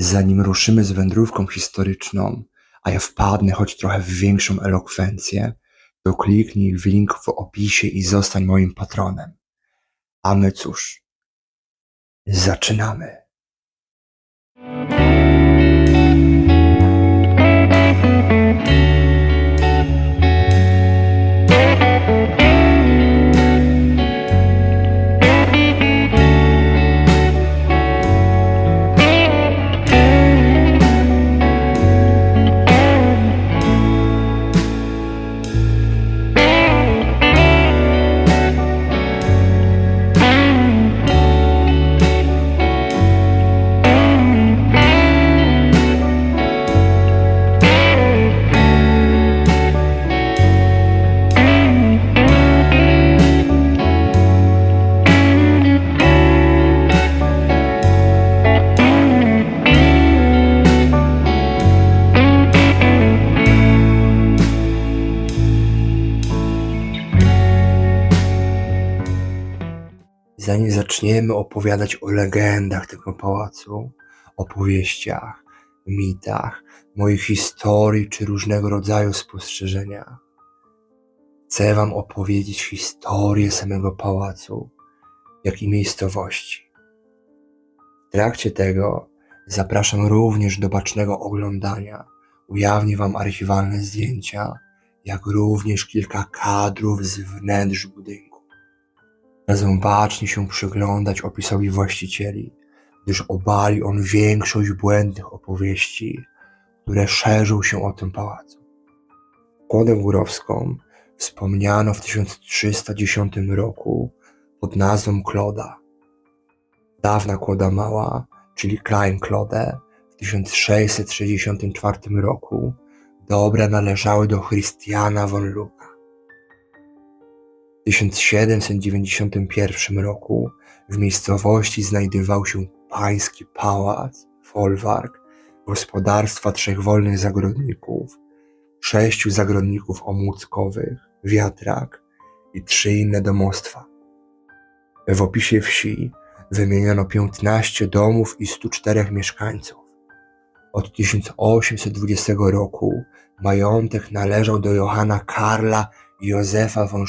Zanim ruszymy z wędrówką historyczną, a ja wpadnę choć trochę w większą elokwencję, to kliknij w link w opisie i zostań moim patronem. A my cóż, zaczynamy. Zanim zaczniemy opowiadać o legendach tego pałacu, opowieściach, mitach, moich historii czy różnego rodzaju spostrzeżeniach, chcę Wam opowiedzieć historię samego pałacu, jak i miejscowości. W trakcie tego zapraszam również do bacznego oglądania. Ujawnię Wam archiwalne zdjęcia, jak również kilka kadrów z wnętrz budynku. Razem bacznie się przyglądać opisowi właścicieli, gdyż obali on większość błędnych opowieści, które szerzą się o tym pałacu. Kłodę górowską wspomniano w 1310 roku pod nazwą Kloda. Dawna Kłoda Mała, czyli Klein Klode, w 1664 roku dobra należały do Christiana von Lucca. W 1791 roku w miejscowości znajdował się pański pałac, folwark, gospodarstwa trzech wolnych zagrodników, sześciu zagrodników omłuckowych, wiatrak i trzy inne domostwa. W opisie wsi wymieniono 15 domów i 104 mieszkańców. Od 1820 roku majątek należał do Johanna Karla Józefa von.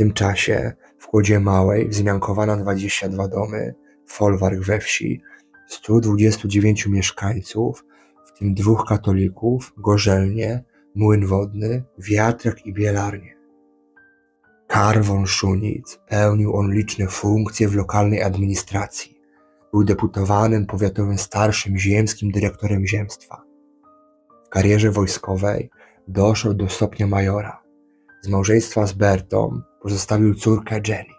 Tym czasie w Kłodzie Małej wzmiankowano 22 domy, folwark we wsi, 129 mieszkańców, w tym dwóch katolików, gorzelnie, młyn wodny, wiatrak i bielarnię. Karl von Schunitz pełnił on liczne funkcje w lokalnej administracji. Był deputowanym powiatowym starszym ziemskim dyrektorem ziemstwa. W karierze wojskowej doszedł do stopnia majora. Z małżeństwa z Bertą pozostawił córkę Jenny,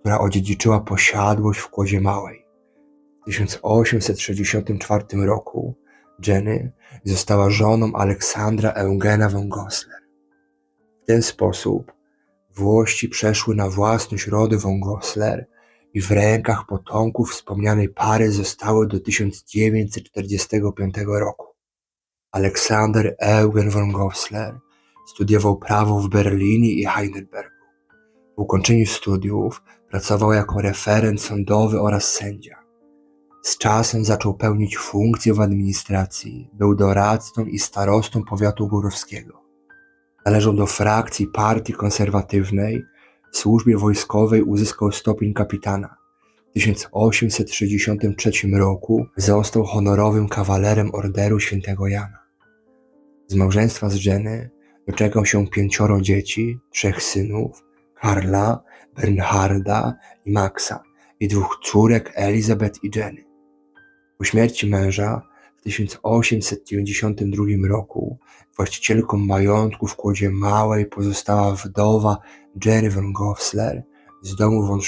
która odziedziczyła posiadłość w Kłodzie Małej. W 1864 roku Jenny została żoną Aleksandra Eugena von Goslar. W ten sposób Włości przeszły na własność rody von Goslar i w rękach potomków wspomnianej pary zostały do 1945 roku. Aleksander Eugen von Goslar studiował prawo w Berlinie i Heidelbergu. Po ukończeniu studiów pracował jako referent sądowy oraz sędzia. Z czasem zaczął pełnić funkcje w administracji, był doradcą i starostą powiatu górowskiego. Należał do frakcji partii konserwatywnej, w służbie wojskowej uzyskał stopień kapitana. W 1863 roku został honorowym kawalerem Orderu Świętego Jana. Z małżeństwa z Jenny doczekał się pięcioro dzieci, trzech synów, Karla, Bernharda i Maxa i dwóch córek Elizabeth i Jenny. Po śmierci męża w 1892 roku właścicielką majątku w Kłodzie Małej pozostała wdowa Jenny von Goslar z domu von.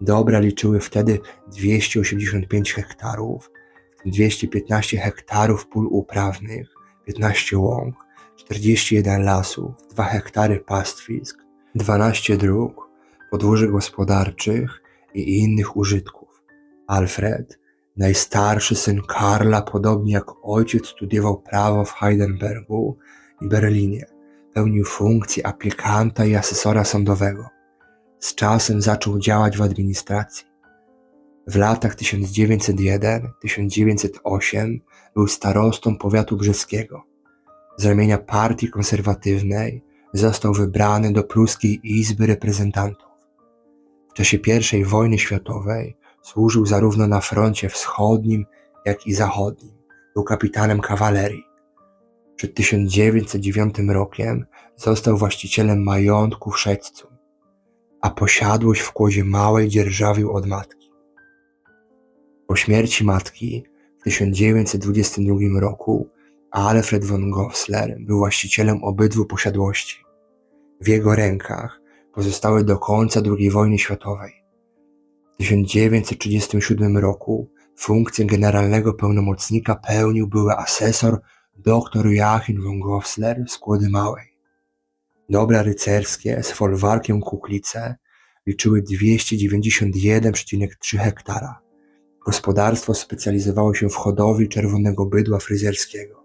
Dobra liczyły wtedy 285 hektarów, w tym 215 hektarów pól uprawnych, 15 łąk, 41 lasów, 2 hektary pastwisk, 12 dróg, podwórzek gospodarczych i innych użytków. Alfred, najstarszy syn Karla, podobnie jak ojciec, studiował prawo w Heidelbergu i Berlinie. Pełnił funkcję aplikanta i asesora sądowego. Z czasem zaczął działać w administracji. W latach 1901-1908 był starostą powiatu brzeskiego. Z ramienia partii konserwatywnej został wybrany do Pruskiej Izby Reprezentantów. W czasie I wojny światowej służył zarówno na froncie wschodnim, jak i zachodnim. Był kapitanem kawalerii. Przed 1909 rokiem został właścicielem majątku w Szeccu, a posiadłość w Kłodzie Małej dzierżawił od matki. Po śmierci matki w 1922 roku Alfred von Gossler był właścicielem obydwu posiadłości. W jego rękach pozostały do końca II wojny światowej. W 1937 roku funkcję generalnego pełnomocnika pełnił były asesor dr Joachim von Gossler z Kłody Małej. Dobra rycerskie z folwarkiem Kuklice liczyły 291,3 hektara. Gospodarstwo specjalizowało się w hodowli czerwonego bydła fryzjerskiego.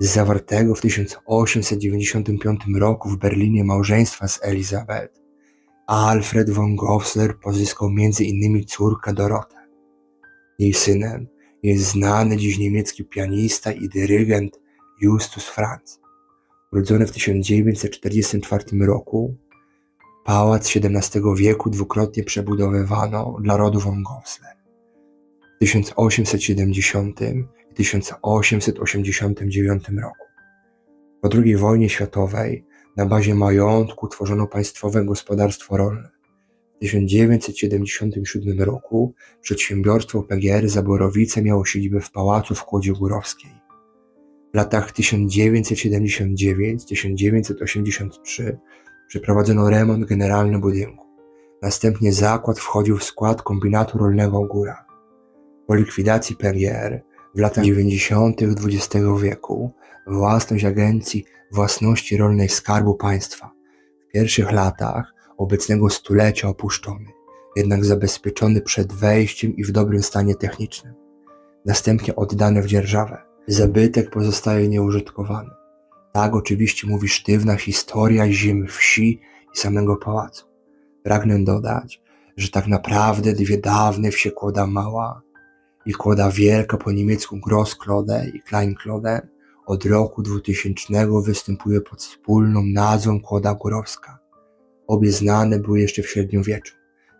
Zawartego w 1895 roku w Berlinie małżeństwa z Elizabeth, Alfred von Gossler pozyskał innymi córkę Dorotę. Jej synem jest znany dziś niemiecki pianista i dyrygent Justus Franz. Urodzony w 1944 roku, pałac XVII wieku dwukrotnie przebudowywano dla rodu von Gossler. W 1870 i 1889 roku. Po II wojnie światowej na bazie majątku tworzono państwowe gospodarstwo rolne. W 1977 roku przedsiębiorstwo PGR Zaborowice miało siedzibę w pałacu w Kłodzie Górowskiej. W latach 1979-1983 przeprowadzono remont generalny budynku. Następnie zakład wchodził w skład kombinatu rolnego Góra. Po likwidacji PGR w latach 90. XX wieku własność Agencji Własności Rolnej Skarbu Państwa w pierwszych latach obecnego stulecia opuszczony, jednak zabezpieczony przed wejściem i w dobrym stanie technicznym. Następnie oddany w dzierżawę. Zabytek pozostaje nieużytkowany. Tak oczywiście mówi sztywna historia ziem wsi i samego pałacu. Pragnę dodać, że tak naprawdę dwie dawne wsie Kłoda Mała i Kłoda Wielka po niemiecku Grossklode i Kleinklode od roku 2000 występuje pod wspólną nazwą Kłoda Górowska. Obie znane były jeszcze w średniowieczu.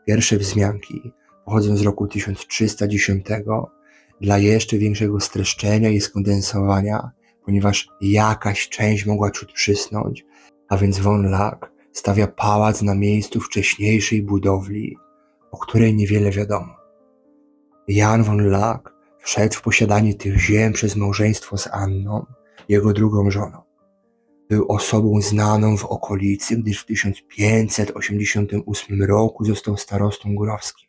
Pierwsze wzmianki pochodzą z roku 1310 dla jeszcze większego streszczenia i skondensowania, ponieważ jakaś część mogła ciut przysnąć, a więc von Lack stawia pałac na miejscu wcześniejszej budowli, o której niewiele wiadomo. Jan von Lack wszedł w posiadanie tych ziem przez małżeństwo z Anną, jego drugą żoną. Był osobą znaną w okolicy, gdyż w 1588 roku został starostą górowskim.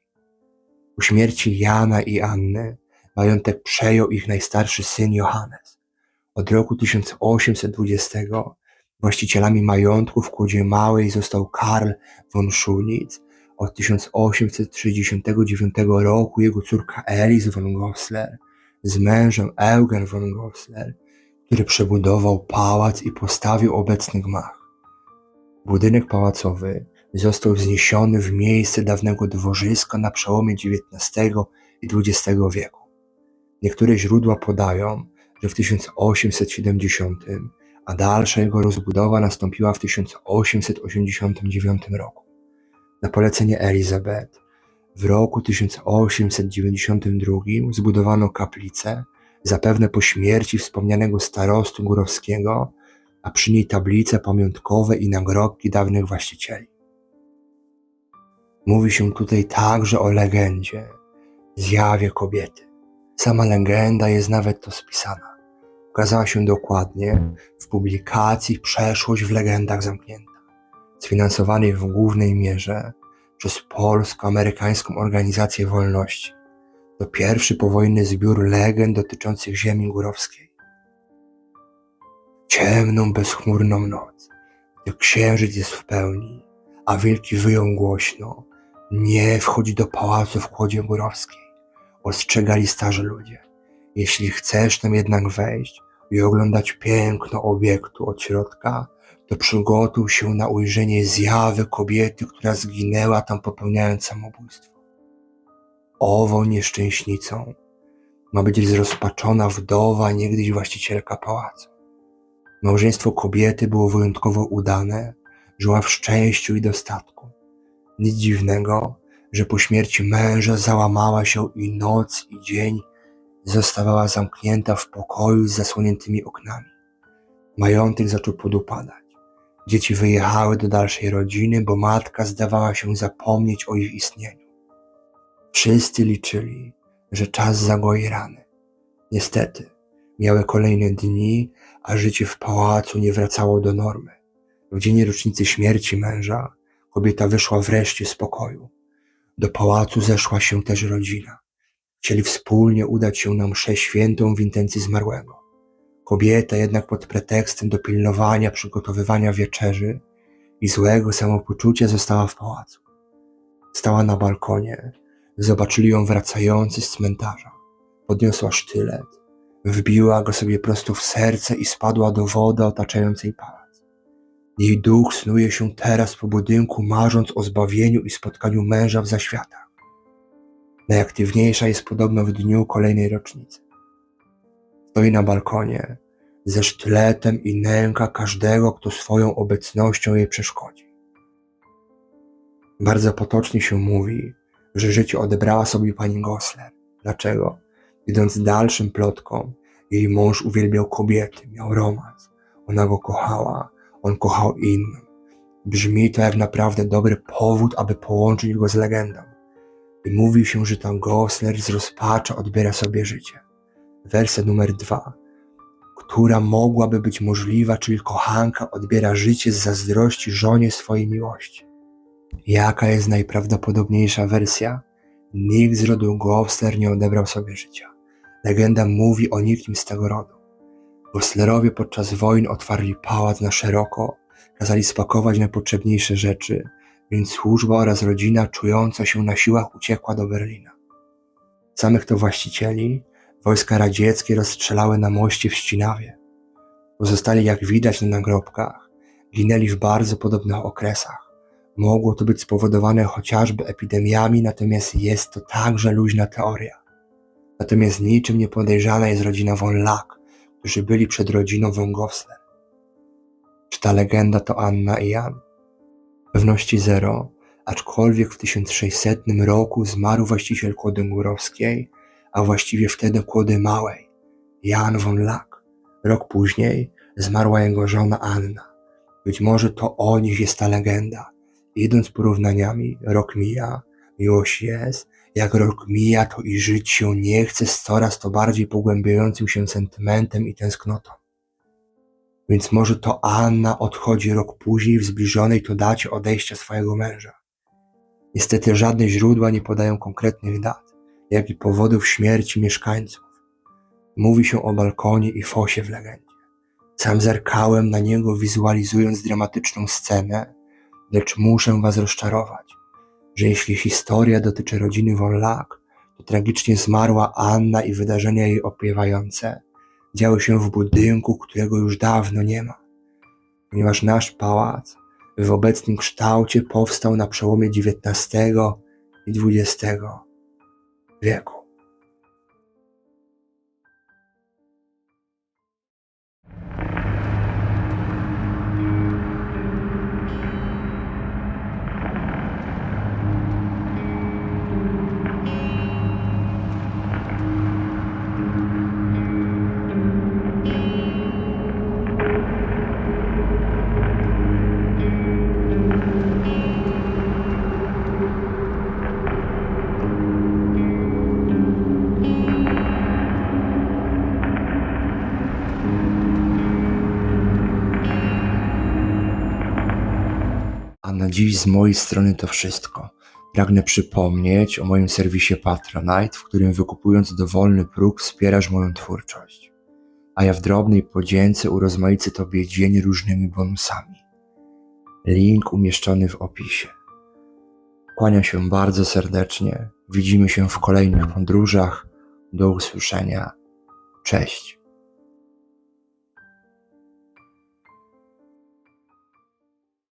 Po śmierci Jana i Anny majątek przejął ich najstarszy syn Johannes. Od roku 1820 właścicielami majątku w Kłodzie Małej został Karl von Schunitz. Od 1869 roku jego córka Elis von Gossler z mężem Eugen von Gossler który przebudował pałac i postawił obecny gmach. Budynek pałacowy został wzniesiony w miejsce dawnego dworzyska na przełomie XIX i XX wieku. Niektóre źródła podają, że w 1870, a dalsza jego rozbudowa nastąpiła w 1889 roku. Na polecenie Elizabeth w roku 1892 zbudowano kaplicę zapewne po śmierci wspomnianego starosty górowskiego, a przy niej tablice pamiątkowe i nagrobki dawnych właścicieli. Mówi się tutaj także o legendzie, zjawie kobiety. Sama legenda jest nawet to spisana. Ukazała się dokładnie w publikacji Przeszłość w legendach zamknięta, sfinansowanej w głównej mierze przez polsko-amerykańską organizację wolności to pierwszy powojenny zbiór legend dotyczących ziemi górowskiej. Ciemną, bezchmurną noc, gdy księżyc jest w pełni, a wilki wyją głośno, nie wchodzi do pałacu w Kłodzie Górowskiej. Ostrzegali starzy ludzie. Jeśli chcesz tam jednak wejść i oglądać piękno obiektu od środka, to przygotuj się na ujrzenie zjawy kobiety, która zginęła tam popełniając samobójstwo. ową nieszczęśnicą ma być zrozpaczona wdowa, niegdyś właścicielka pałacu. Małżeństwo kobiety było wyjątkowo udane, żyła w szczęściu i dostatku. Nic dziwnego, że po śmierci męża załamała się i noc, i dzień zostawała zamknięta w pokoju z zasłoniętymi oknami. Majątek zaczął podupadać. Dzieci wyjechały do dalszej rodziny, bo matka zdawała się zapomnieć o ich istnieniu. Wszyscy liczyli, że czas zagoi rany. Niestety, miały kolejne dni, a życie w pałacu nie wracało do normy. W dzień rocznicy śmierci męża kobieta wyszła wreszcie z pokoju. Do pałacu zeszła się też rodzina. Chcieli wspólnie udać się na mszę świętą w intencji zmarłego. Kobieta jednak pod pretekstem dopilnowania przygotowywania wieczerzy i złego samopoczucia została w pałacu. Stała na balkonie, zobaczyli ją wracający z cmentarza. Podniosła sztylet, wbiła go sobie prosto w serce i spadła do wody otaczającej pałac. Jej duch snuje się teraz po budynku, marząc o zbawieniu i spotkaniu męża w zaświatach. Najaktywniejsza jest podobno w dniu kolejnej rocznicy. Stoi na balkonie ze sztyletem i nęka każdego, kto swoją obecnością jej przeszkodzi. Bardzo potocznie się mówi, że życie odebrała sobie pani Gosler. Dlaczego? Idąc dalszym plotkom, jej mąż uwielbiał kobiety, miał romans. Ona go kochała, on kochał inną. Brzmi to jak naprawdę dobry powód, aby połączyć go z legendą. I mówi się, że ta Gosler z rozpacza odbiera sobie życie. Werset numer dwa. Która mogłaby być możliwa, czyli kochanka odbiera życie z zazdrości żonie swojej miłości. Jaka jest najprawdopodobniejsza wersja? Nikt z rodu Gosler nie odebrał sobie życia. Legenda mówi o nikim z tego rodu. Goslerowie podczas wojen otwarli pałac na szeroko, kazali spakować najpotrzebniejsze rzeczy, więc służba oraz rodzina czująca się na siłach uciekła do Berlina. Samych to właścicieli wojska radzieckie rozstrzelały na moście w Ścinawie. Pozostali, jak widać na nagrobkach, ginęli w bardzo podobnych okresach. Mogło to być spowodowane chociażby epidemiami, natomiast jest to także luźna teoria. Natomiast niczym nie podejrzana jest rodzina von Lack, którzy byli przed rodziną von Gossler. Czy ta legenda to Anna i Jan? Pewności zero, aczkolwiek w 1600 roku zmarł właściciel kłody górowskiej, a właściwie wtedy kłody małej, Jan von Lack. Rok później zmarła jego żona Anna. Być może to o nich jest ta legenda. Idąc porównaniami, rok mija, miłość jest, jak rok mija, to i żyć się nie chce z coraz to bardziej pogłębiającym się sentymentem i tęsknotą. Więc może to Anna odchodzi rok później w zbliżonej to dacie odejścia swojego męża. Niestety żadne źródła nie podają konkretnych dat, jak i powodów śmierci mieszkańców. Mówi się o balkonie i fosie w legendzie. Sam zerkałem na niego, wizualizując dramatyczną scenę, lecz muszę was rozczarować, że jeśli historia dotyczy rodziny von Lack, to tragicznie zmarła Anna i wydarzenia jej opiewające działy się w budynku, którego już dawno nie ma. Ponieważ nasz pałac w obecnym kształcie powstał na przełomie XIX i XX wieku. Z mojej strony to wszystko. Pragnę przypomnieć o moim serwisie Patronite, w którym wykupując dowolny próg wspierasz moją twórczość. A ja w drobnej podzięce urozmaicę Tobie dzień różnymi bonusami. Link umieszczony w opisie. Kłaniam się bardzo serdecznie. Widzimy się w kolejnych podróżach. Do usłyszenia. Cześć.